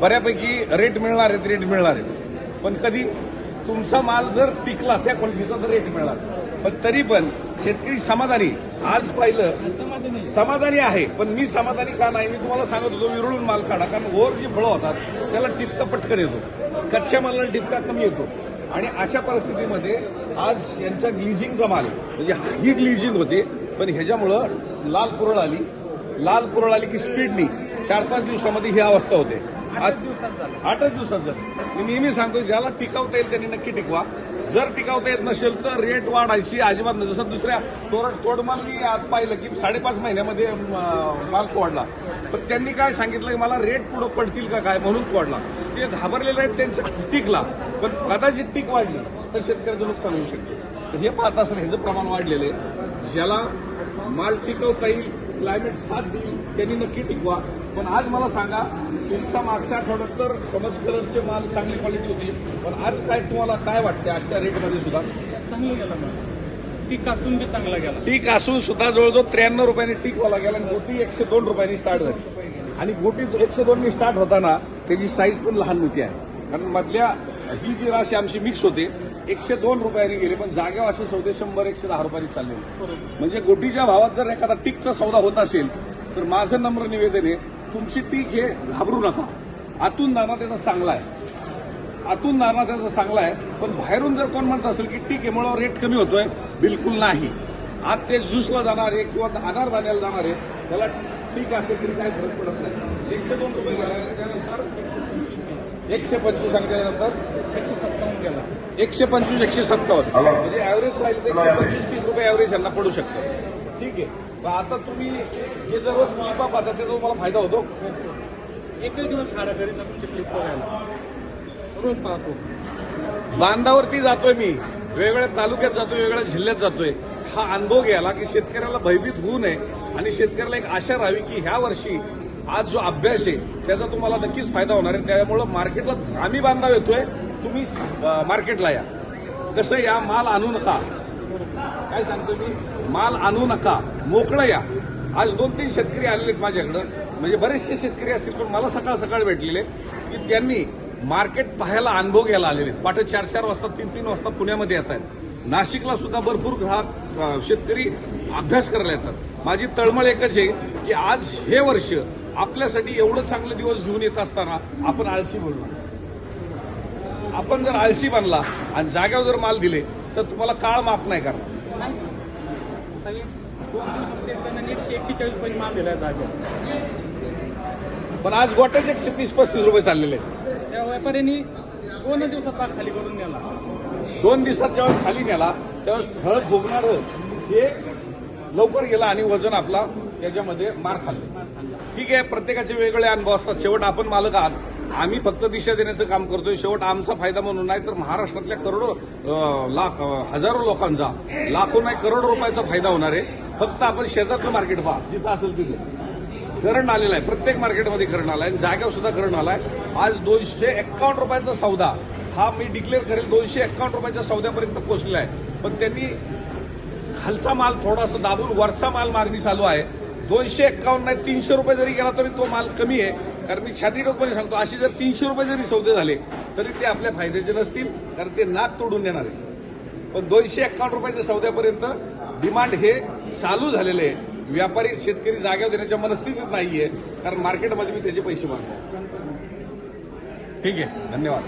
बऱ्यापैकी रेट मिळणार आहेत रेट मिळणार आहेत. पण कधी तुमचा माल जर टिकला त्या क्वालिटीचा तर रेट मिळणार. पण तरी पण शेतकरी समाधानी आज पाहिलं समाधानी आहे पण मी समाधानी का नाही मी तुम्हाला सांगत होतो विरळून माल काढा. कारण वर जी फळं होतात त्याला टिपका पटकन येतो. कच्च्या मालाला टिपका कमी येतो. आणि अशा परिस्थितीमध्ये आज यांचा ग्लिजिंगचा माल आहे. म्हणजे ही ग्लिजिंग होते पण ह्याच्यामुळं लाल पुरळ आली. लाल पुरळ आली की स्पीडनी चार पाच दिवसामध्ये ही अवस्था होते. आज आठच दिवसात झालं. मी नेहमी सांगतो ज्याला टिकावता येईल त्यांनी नक्की टिकवा. जर टिकावता येत नसेल तर रेट वाढायची अजिबात नाही. जसं दुसऱ्या तोड तोडमालनी आज पाहिलं की साडेपाच महिन्यामध्ये माल तोडला. पण त्यांनी काय सांगितलं की मला रेट पुढं पडतील का काय म्हणून तोडला. ते घाबरलेले आहेत त्यांचं टिकला. पण कदाचित टिक वाढली तर शेतकऱ्याचं नुकसान होऊ शकतं. तर हे पाहत असताना ह्याचं प्रमाण वाढलेलं आहे. ज्याला माल टिकवता येईल क्लायमेट साथ देईल त्यांनी नक्की टिकवा. पण आज मला सांगा तुमचा मागच्या आठवड्यात तर समज कलरचे माल चांगली क्वालिटी होती पण आज काय तुम्हाला काय वाटते आजच्या रेटमध्ये सुद्धा? चांगलं गेला टीक असून बी चांगला गेला. टीक असून सुद्धा जवळजवळ त्र्याण्णव रुपयांनी टीकवाला गेला आणि गोटी एकशे दोन रुपयांनी स्टार्ट झाली. आणि गोटी एकशे दोननी स्टार्ट होताना त्याची साईज पण लहान होती आहे. कारण मधल्या ही जी राशी आमची मिक्स होते एकशे दोन रुपयांनी गेली पण जागेवर असे सौदे शंभर एकशे दहा रुपयांनी चालले म्हणजे गोटीच्या भावात जर एखादा टीकचा सौदा होत असेल तर माझं नम्र निवेदन आहे तुमची टीक हे घाबरू नका. आतून दाना त्याचा चांगला आहे. आतून नाना त्याचा चांगला आहे. पण बाहेरून जर कोण म्हणत असेल की ठीक आहे रेट कमी होतोय बिलकुल नाही. आत ते ज्यूसला जाणार आहे किंवा अनार दाण्याला जाणार आहे त्याला ठीक असेल तरी काय फरक पडत नाही. एकशे दोन रुपये गेला त्यानंतर एकशे पंचवीस आणि त्यानंतर एकशे सत्तावन्न गेला. एकशे पंचवीस एकशे सत्तावन्न. म्हणजे ॲव्हरेज पाहिजे तर एकशे पंचवीस तीस रुपये ॲव्हरेज यांना पडू शकतं. ठीक आहे. पण आता तुम्ही जे दररोज क्लिपा पाहता त्याचा तुम्हाला फायदा होतो? एकच दिवस खाडा घरी तुमची क्लिप बघायला. रोज पाहतो. बांधावरती जातोय मी. वेगवेगळ्या तालुक्यात जातोय वेगवेगळ्या जिल्ह्यात जातोय. हा अनुभव घ्यायला की शेतकऱ्याला भयभीत होऊ नये आणि शेतकऱ्याला एक आशा राहावी की ह्या वर्षी आज जो अभ्यास आहे त्याचा तुम्हाला नक्कीच फायदा होणार आहे. त्यामुळं मार्केटला आम्ही बांधाव येतोय. तुम्ही मार्केटला या. कसं या? माल आणू नका. काय सांगतो मी? माल आणू नका मोकळं या. आज दोन तीन शेतकरी आलेले आहेत माझ्याकडं. म्हणजे बरेचसे शेतकरी असतील पण मला सकाळ सकाळ भेटलेले की त्यांनी मार्केट पाहायला अनुभव घ्यायला आलेले आहेत. पाठ चार चार वाजता तीन तीन वाजता पुण्यामध्ये येत आहेत. नाशिकला सुद्धा भरपूर ग्राहक शेतकरी अभ्यास करायला येतात. माझी तळमळ एकच आहे की आज हे वर्ष आपल्यासाठी एवढं चांगले दिवस घेऊन येत असताना आपण आळशी बोलणार आपण जर आळशी बनला आणि जाग्यावर जर माल दिले तर तुम्हाला काळ माफ नाही करणार. नाही दोन एक्केचाळीस रुपये माल दिलाय जागा पण आज गोट्याचे एकशे तीस पस्तीस रुपये चाललेले आहेत. त्या व्यापाऱ्यांनी दोन दिवसात भाग खाली करून नेला. दोन दिवसात ज्यावेळेस खाली नेला त्यावेळेस फळ भोगणार हे लवकर गेला आणि वजन आपला त्याच्यामध्ये मार खाल्ले. ठीक आहे प्रत्येकाचे वेगवेगळे अनुभव असतात. शेवट आपण मालक आहात. आम्ही फक्त दिशा देण्याचं काम करतोय. शेवट आमचा फायदा म्हणून नाही तर महाराष्ट्रातल्या करोडो लाख हजारो लोकांचा लाखो नाही करोडो रुपयाचा फायदा होणार आहे. फक्त आपण शेजारचं मार्केट पहा जिथं असेल तिथे. करंट आलेला आहे. प्रत्येक मार्केटमध्ये करंट आलाय. आणि जागेवर सुद्धा करंट आलाय. आज दोनशे एक्कावन्न रुपयाचा सौदा. हा मी डिक्लेअर करेल दोनशे एक्कावन्न रुपयाच्या सौद्यापर्यंत पोहोचलेला आहे. पण त्यांनी खालचा माल थोडासा दाबून वरचा माल मागणी चालू आहे. दोनशे एक्कावन्न नाही तीनशे रुपये जरी गेला तरी तो माल कमी आहे. कारण मी छाती टोकपणे सांगतो असे जर तीनशे रुपये जरी सौदे झाले तरी ते आपल्या फायद्याचे नसतील कारण ते नाक तोडून येणार आहे पण दोनशे एक्कावन्न रुपयाच्या सौद्यापर्यंत डिमांड हे चालू झालेले आहे. व्यापारी शेतकरी जाग्यावर देण्याच्या मनस्थितीत नाहीये कारण मार्केटमध्ये मी त्याचे पैसे मागतो. ठीक आहे धन्यवाद.